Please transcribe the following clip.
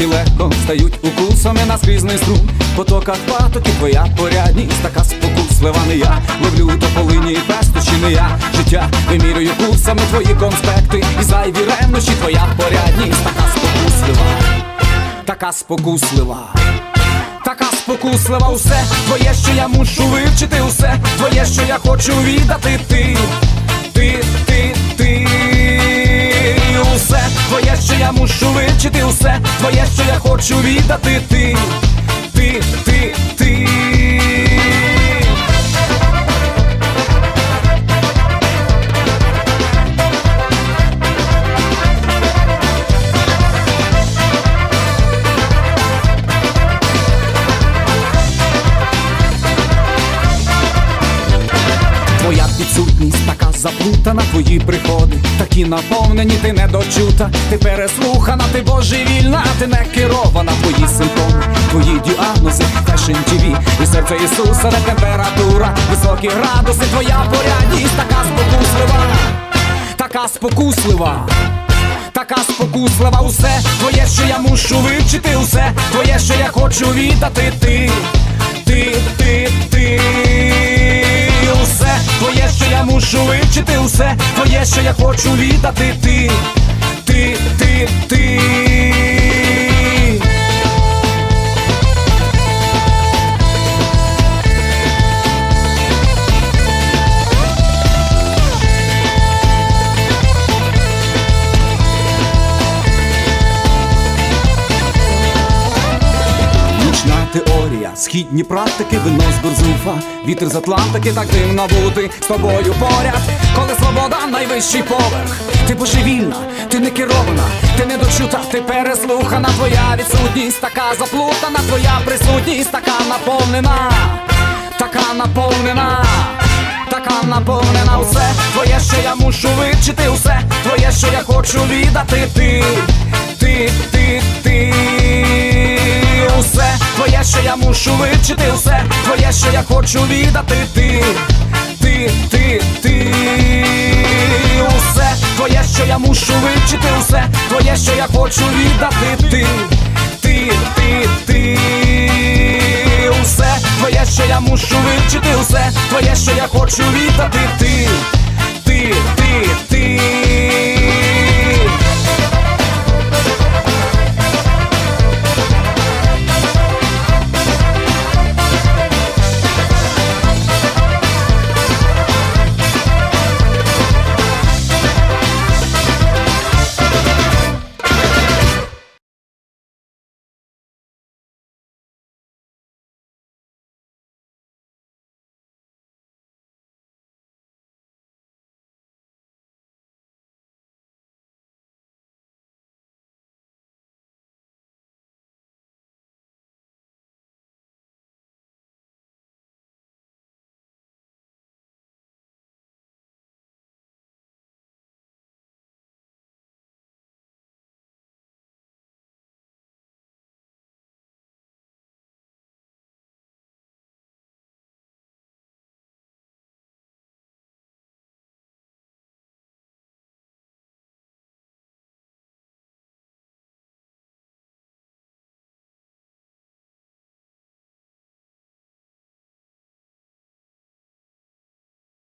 які легко стають укусами на скрізний струм. Потоках патоки твоя порядність, така спокуслива не я. Ловлю тополині і пестощі не я. Життя вимірюю курсами твої конспекти. І зайві ревнощі твоя порядність, така спокуслива, така спокуслива. Така спокуслива усе. Твоє, що я мушу вивчити, усе. Твоє, що я хочу віддати ти, ти, що вивчити, усе твоє, що я хочу віддати ти, ти, ти, ти. Заплутана, твої приходи такі наповнені, ти не дочута, ти переслухана, ти божевільна, ти не керована, твої симптоми, твої діагнози, фешн ТВ і серце Ісуса, не температура, високі градуси, твоя порядність, така спокуслива, така спокуслива. Така спокуслива, усе твоє, що я мушу вивчити, усе твоє, що я хочу віддати ти, ти, я вивчити, усе. Твоє, що я хочу віддати. Ти, ти, теорія, східні практики, вино з Берзуфа, вітер з Атлантики, так дивно бути з тобою поряд, коли свобода найвищий поверх. Ти божевільна, ти не керована, ти не дочута, ти переслухана, твоя відсутність така заплутана, твоя присутність така наповнена, така наповнена. Така наповнена усе. Твоє, що я мушу вивчити, усе. Твоє, що я хочу віддати. Ти, ти, ти, ти, я мушу вивчити, все твоє, що я хочу віддати. Ти, ти, ти, ти, усе твоє, що я мушу вивчити, усе твоє, що я хочу віддати. Ти, ти,